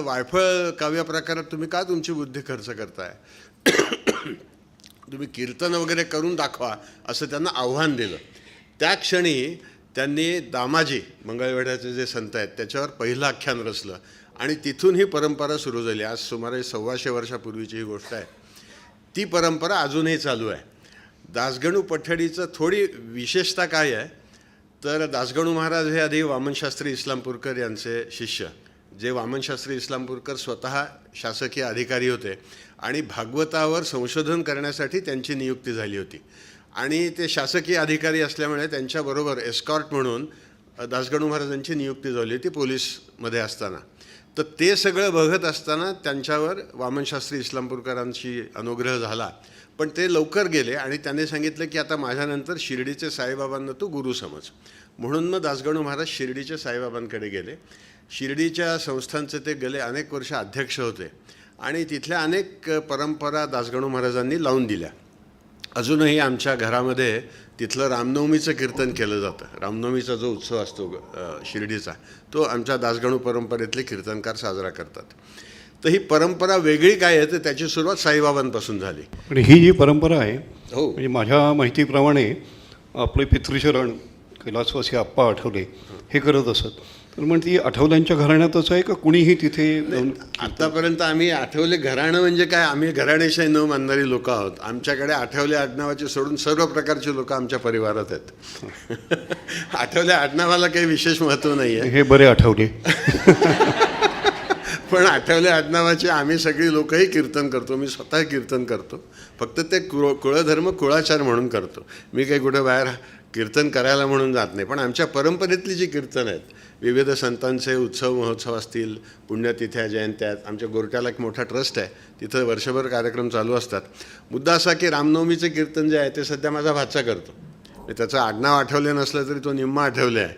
वायफळ काव्य प्रकारात तुम्ही का तुमची बुद्धी खर्च करताय? तुम्ही कीर्तन वगैरे करून दाखवा असं त्यांना आव्हान दिलं. त्या क्षणी त्यांनी दामाजी मंगळवेढ्याचे जे संत आहेत त्याच्यावर पहिलं आख्यान रचलं. आणि तिथून ही परंपरा सुरू झाली. आज सुमारे सव्वाशे वर्षापूर्वीची ही गोष्ट आहे. ती परंपरा अजूनही चालू आहे. दासगणू पठडीचं थोडी विशेषता काय आहे? तर दासगणू महाराज हे आधी वामनशास्त्री इस्लामपूरकर यांचे शिष्य. जे वामनशास्त्री इस्लामपूरकर स्वतः शासकीय अधिकारी होते आणि भागवतावर संशोधन करण्यासाठी त्यांची नियुक्ती झाली होती. आणि ते शासकीय अधिकारी असल्यामुळे त्यांच्याबरोबर एस्कॉर्ट म्हणून दासगणू महाराजांची नियुक्ती झाली होती पोलीसमध्ये असताना. तर ते सगळं बघत असताना त्यांच्यावर वामनशास्त्री इस्लामपूरकरांशी अनुग्रह झाला. पण ते लवकर गेले आणि त्यांनी सांगितलं की आता माझ्यानंतर शिर्डीचे साईबाबांना तू गुरु समज. म्हणून मग दासगणू महाराज शिर्डीच्या साईबाबांकडे गेले. शिर्डीच्या संस्थांचे ते गेले अनेक वर्ष अध्यक्ष होते. आणि तिथल्या अनेक परंपरा दासगणू महाराजांनी लावून दिल्या. अजूनही आमच्या घरामध्ये तिथलं रामनवमीचं कीर्तन केलं जातं. रामनवमीचा जो उत्सव असतो शिर्डीचा तो आमच्या दासगणू परंपरेतले कीर्तनकार साजरा करतात. तर ही परंपरा वेगळी काय आहे तर त्याची सुरुवात साईबाबांपासून झाली. पण ही जी परंपरा आहे हो. म्हणजे माझ्या माहितीप्रमाणे आपले पितृशरण कैलासवासी आप्पा आठवले हे करत असत. तर मग ती आठवल्यांच्या घराण्यातच आहे का कुणीही तिथे जाऊन आतापर्यंत आम्ही आठवले घराणं म्हणजे काय? आम्ही घराणेशाही न मानणारी लोक आहोत. आमच्याकडे आठवले आडनावाचे सोडून सर्व प्रकारचे लोक आमच्या परिवारात आहेत. आठवल्या आडनावाला काही विशेष महत्त्व नाही आहे हे बरे आठवले. पण आठवल्या आडनावाचे आम्ही सगळी लोकही कीर्तन करतो. मी स्वतः कीर्तन करतो. फक्त ते कुळ कुळधर्म कुळाचार म्हणून करतो. मी काही कुठे बाहेर कीर्तन करायला म्हणून जात नाही. पण आमच्या परंपरेतली जी कीर्तन आहेत विविध संतांचे उत्सव महोत्सव असतील पुण्यतिथ्या जयंत्या आहेत आमच्या गोरट्याला एक मोठा ट्रस्ट आहे तिथं वर्षभर कार्यक्रम चालू असतात. मुद्दा असा की रामनवमीचं कीर्तन जे आहे ते सध्या माझा भाचा करतो. त्याचं आडनाव आठवलं नसलं तरी तो निम्मा आठवले आहे.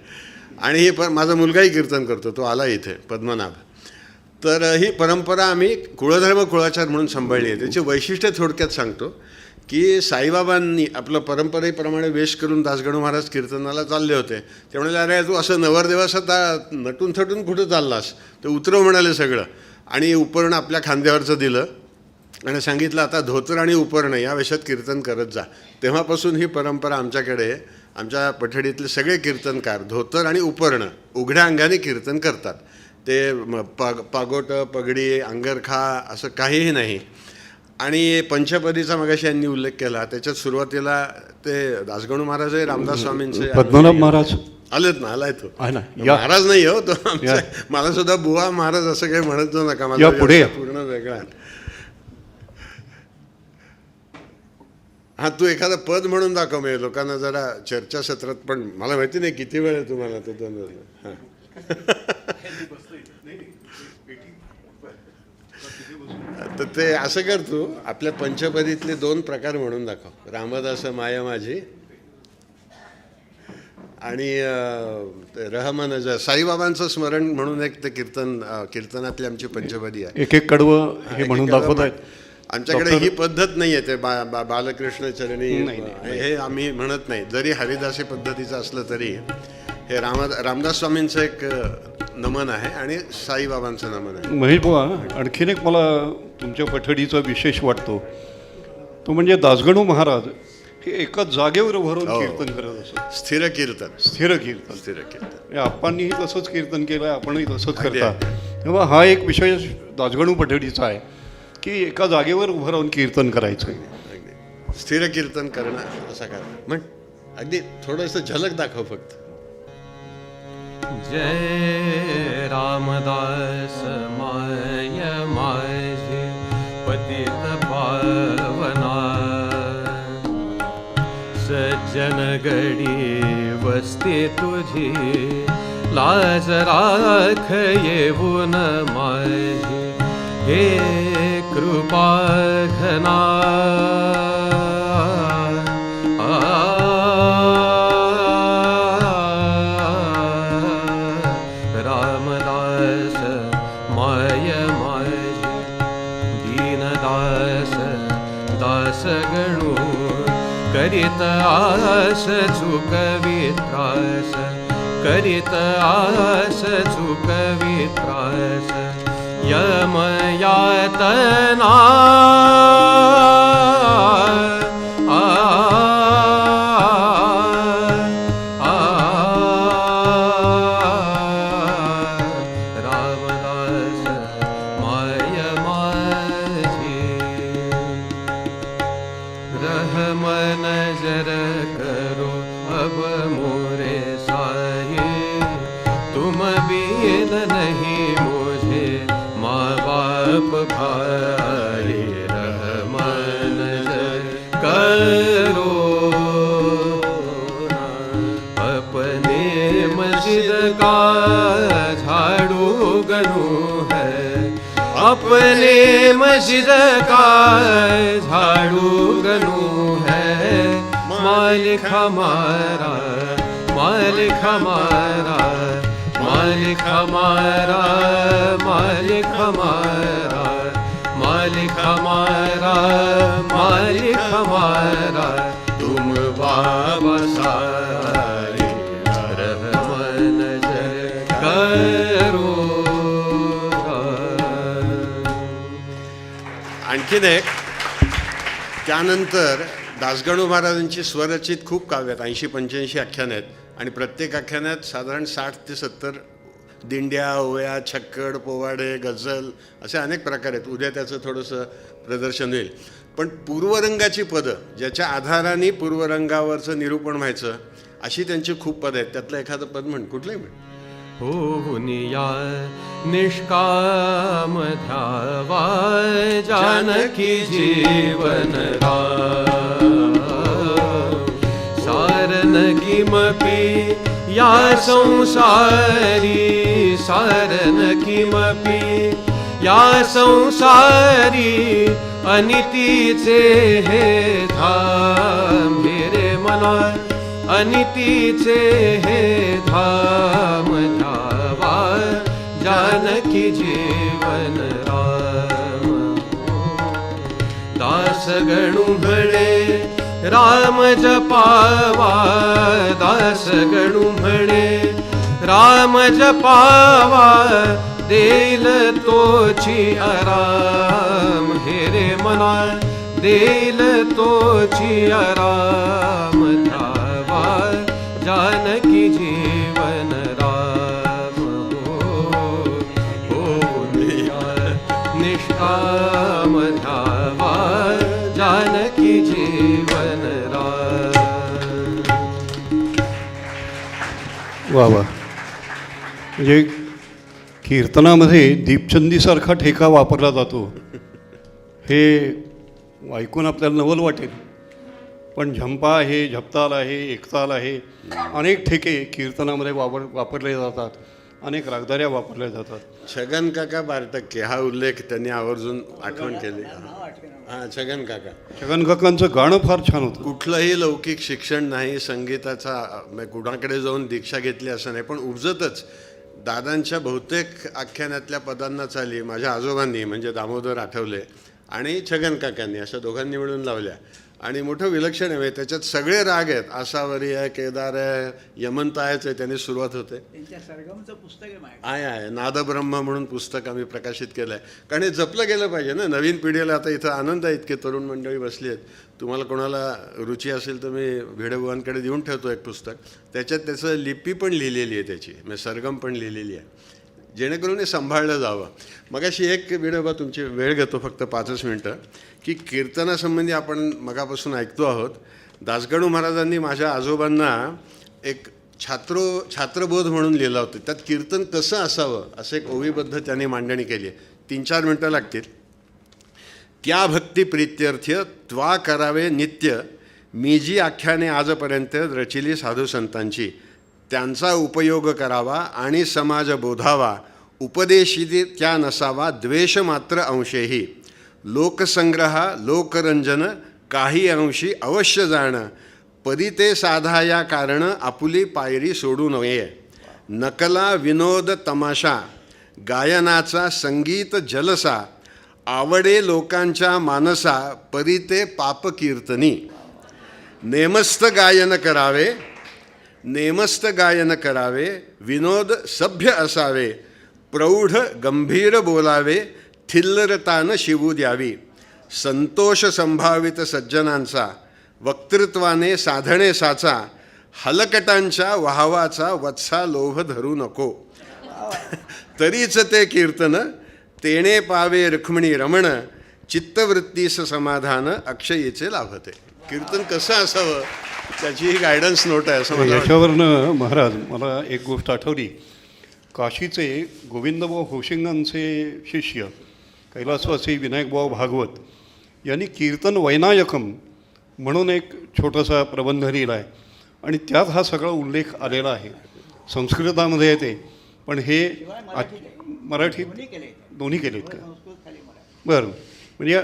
आणि हे पण माझा मुलगाही कीर्तन करतो तो आला इथे पद्मनाभ. तर ही परंपरा आम्ही कुळधर्म कुळाचार म्हणून सांभाळली आहे. त्याची वैशिष्ट्य थोडक्यात सांगतो. की साईबाबांनी आपलं परंपरेप्रमाणे वेश करून दासगणू महाराज कीर्तनाला चालले होते. ते म्हणाले अरे तू असं नवरदेवास आता नटून थटून कुठं चाललास? ते उतरव म्हणाले सगळं. आणि उपरणं आपल्या खांद्यावरचं दिलं आणि सांगितलं आता धोतर आणि उपरणं या वेशात कीर्तन करत जा. तेव्हापासून ही परंपरा आमच्याकडे आमच्या पठडीतले सगळे कीर्तनकार धोतर आणि उपरणं उघड्या अंगाने कीर्तन करतात. ते म- पाग पागोटं पगडी अंगरखा असं काहीही नाही. आणि पंचपदीचा मगाशी यांनी उल्लेख केला त्याच्यात सुरुवातीला ते दासगणू महाराज आहे रामदास स्वामींचे पद्मनाभ महाराज आलेत ना आलाय तो महाराज नाही हो तो आमचा मला सुद्धा बुवा महाराज असं काही म्हणत जाऊ नका. व्यवसाय पूर्ण वेगळा. हा तू एखादं पद म्हणून दाखव म्हणजे लोकांना जरा चर्चासत्रात पण मला माहिती नाही किती वेळ आहे तुम्हाला तो दोन. हा तर ते असं कर तू आपल्या पंचपदीतले दोन प्रकार म्हणून दाखव. रामदास माया माझी. आणि रहमान साईबाबांचं स्मरण म्हणून एक ते कीर्तन कीर्तनातली आमची पंचपदी आहे. एक एक कडवं हे म्हणून दाखवत आहेत. आमच्याकडे ही पद्धत नाही आहे ते बा बा बालकृष्ण चरणी. नाही, हे आम्ही म्हणत नाही. जरी हरिदासी पद्धतीचं असलं तरी हे राम रामदास स्वामींचं एक नमन आहे आणि साईबाबांचं नमन आहे. महेश बुवा आणखीन एक मला तुमच्या पठडीचा विशेष वाटतो. तो म्हणजे दासगणू महाराज हे एकाच जागेवर उभारून हो. कीर्तन करत असत. स्थिर कीर्तन. स्थिर कीर्तन. स्थिर कीर्तन. या आप्पांनीही तसंच कीर्तन केलं आपणही तसंच करता. तेव्हा हा एक विषय दासगणू पठडीचा आहे की एका जागेवर उभं राहून कीर्तन करायचं अगदी. स्थिर कीर्तन करणं असा काय? म्हण अगदी थोडंसं झलक दाखव फक्त. जय रामदास माय माझे पतित पावना सज्जन गडी वस्ती तुझी लाज राख येऊन माझी. हे कृपा घना. आस चुकवी त्रास करीत आस चुकवी त्रास यमयातना। आ, आ, रामदास माय माझी। रहमन जर है। अपने मस्जिद का झाड़ू गनू है। मालिक हमारा मालिक हमारा मालिक हमारा मालिक हमारा मालिक हमारा मालिक हमारा। तुम बाबा सारा आणखीन एक. त्यानंतर दासगणू महाराजांची स्वरचित खूप काव्य आहेत ऐंशी पंच्याऐंशी आख्यान आहेत. आणि प्रत्येक आख्यानात साधारण साठ ते सत्तर दिंड्या ओव्या छक्कड पोवाडे गझल असे अनेक प्रकार आहेत. उद्या त्याचं थोडंसं प्रदर्शन होईल. पण पूर्वरंगाची पदं ज्याच्या आधाराने पूर्वरंगावरचं निरूपण व्हायचं अशी त्यांची खूप पदं आहेत. त्यातलं एखादं पद म्हण कुठलंही म्हण. होनिया निष्काम ध्यावा जानकी जीवन सारन किमपि या संसारी सारन किमपि या संसारी अनितीचे हे धाम। मेरे मना अनितीचे हे धाम धावा जानकी जीवन राम. दास गणुभळे राम जपावा दास गणुभळे राम जपावा देल तोची आराम. हे रे मना देल तोची आराम. जानकी जीवन राम। हो हो निष्काम धावा जानकी जीवन राम। वा वा. म्हणजे कीर्तनामध्ये दीपचंदीसारखा ठेका वापरला जातो. हे ऐकून आपल्याला नवल वाटेल. पण झंपा आहे झपताल आहे एकताल आहे. अनेक ठेके कीर्तनामध्ये वापर वापरले जातात. अनेक रागदाऱ्या वापरल्या जातात. छगन काका बारटक्के हा उल्लेख त्यांनी आवर्जून आठवण केली. हां छगन काका. छगन काकांचं गाणं फार छान होतं. कुठलंही लौकिक शिक्षण नाही संगीताचा कुणाकडे जाऊन दीक्षा घेतली असं नाही पण उपजतच. दादांच्या बहुतेक आख्यानातल्या पदांना चाली माझ्या आजोबांनी म्हणजे दामोदर आठवले आणि छगन काकांनी अशा दोघांनी मिळून लावल्या. आणि मोठं विलक्षण आहे म्हणजे त्याच्यात सगळे राग आहेत. आसावरी आहे केदार आहे यमंत आहेच आहे त्यांनी सुरुवात होते. आहे आहे नादब्रह्म म्हणून पुस्तक आम्ही प्रकाशित केलं आहे कारण हे जपलं गेलं पाहिजे ना. नवीन पिढीला आता इथं आनंद आहे इतके तरुण मंडळी बसली आहेत. तुम्हाला कोणाला रुची असेल तर मी भिडेबुवांकडे देऊन ठेवतो एक पुस्तक. त्याच्यात त्याचं लिपी पण लिहिलेली आहे त्याची. म्हणजे सरगम पण लिहिलेली आहे. जेणेकरून हे सांभाळलं जावं. मगाशी एक विनोबा तुमची वेळ घेतो फक्त पाचच मिनटं. की कीर्तनासंबंधी आपण मगापासून ऐकतो आहोत. दासगणू महाराजांनी माझ्या आजोबांना एक छात्रो छात्रबोध म्हणून लिहिला होता. त्यात कीर्तन कसं असावं असं एक ओवीबद्ध त्यांनी मांडणी केली आहे. तीन चार मिनटं लागतील. त्या भक्ती प्रीत्यर्थ्य त्वा करावे नित्य मी जी आख्याने आजपर्यंत रचिली साधू संतांची. त्यांचा उपयोग करावा आणि समाज बोधावा. उपदेशित त्या नसावा द्वेष मात्र अंशेही. लोकसंग्रह लोकरंजन काही अंशी अवश्य जाणं. पदी ते साधा या कारण आपुली पायरी सोडू नये. नकला विनोद तमाशा. गायनाचा संगीत जलसा. आवडे लोकांच्या मानसा परी ते पापकीर्तनी. नेमस्त गायन करावे. नेमस्त गायन करावे विनोद सभ्य असावे प्रौढ गंभीर बोलावे थिल्लरतान शिवू द्यावी. संतोष संभावित सज्जनांचा वक्तृत्वाने साधणे साचा हलकटांच्या वाहवाचा वत्सा लोभ धरू नको. तरीच ते कीर्तन तेणे पावे रुक्मिणी रमण चित्तवृत्तीस समाधान अक्षयीचे लाभते. कीर्तन कसं असावं त्याची ही गायडन्स नोट आहे असं याच्यावरनं महाराज मला एक गोष्ट आठवली. काशीचे गोविंदभाऊ होशिंगांचे शिष्य कैलासवासी विनायकभाऊ भागवत यांनी कीर्तन वैनायकम म्हणून एक छोटासा प्रबंध लिहिला आहे आणि त्यात हा सगळा उल्लेख आलेला आहे. संस्कृतामध्ये येते पण हे आ- मराठीत दोन्ही केले केलेत का? बरं. म्हणजे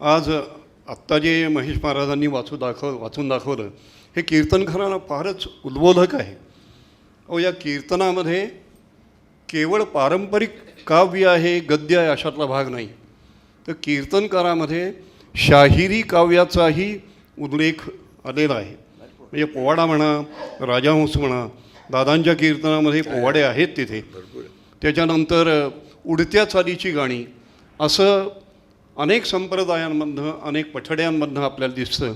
आज आत्ता जे महेश महाराजांनी वाचू दाखव वाचून दाखवलं हे कीर्तनकारांना फारच उद्बोधक आहे. अहो या कीर्तनामध्ये केवळ पारंपरिक काव्य आहे गद्य आहे अशातला भाग नाही. तर कीर्तनकारामध्ये शाहिरी काव्याचाही उल्लेख आलेला आहे. म्हणजे पोवाडा म्हणा राजाहंस म्हणा दादांच्या कीर्तनामध्ये पोवाडे आहेत तिथे. त्याच्यानंतर उडत्या चालीची गाणी असं अनेक संप्रदायांमधनं अनेक पठड्यांमधनं आपल्याला दिसतं.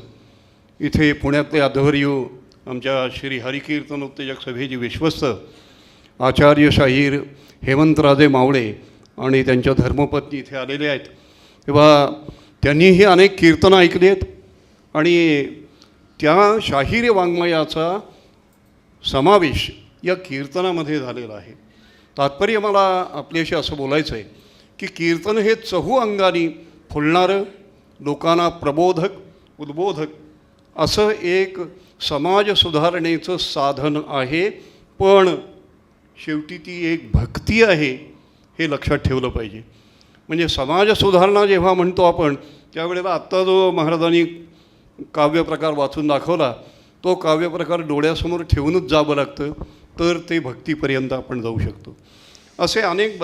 इथे पुण्यातले अध्वर्यू आमच्या श्री हरिकीर्तन उत्तेजक सभेचे विश्वस्त आचार्य शाहीर हेमंतराजे मावळे आणि त्यांच्या धर्मपत्नी इथे आलेले आहेत. तेव्हा त्यांनीही अनेक कीर्तनं ऐकली आहेत आणि त्या शाहीर वाङ्मयाचा समावेश या कीर्तनामध्ये झालेला आहे. तात्पर्य मला आपल्याशी असं बोलायचं आहे की कीर्तन हे चहू अंगाने फुलणारं लोकांना प्रबोधक उद्बोधक असं एक समाज सुधारणेचं साधन आहे. पण शेवटी ती एक भक्ती आहे हे लक्षात ठेवलं पाहिजे. म्हणजे समाज सुधारणा जेव्हा म्हणतो आपण त्यावेळेला आत्ता जो महाराजांनी काव्यप्रकार वाचून दाखवला तो काव्यप्रकार डोळ्यासमोर ठेवूनच जावं लागतं तर ते भक्तीपर्यंत आपण जाऊ शकतो. असे अनेक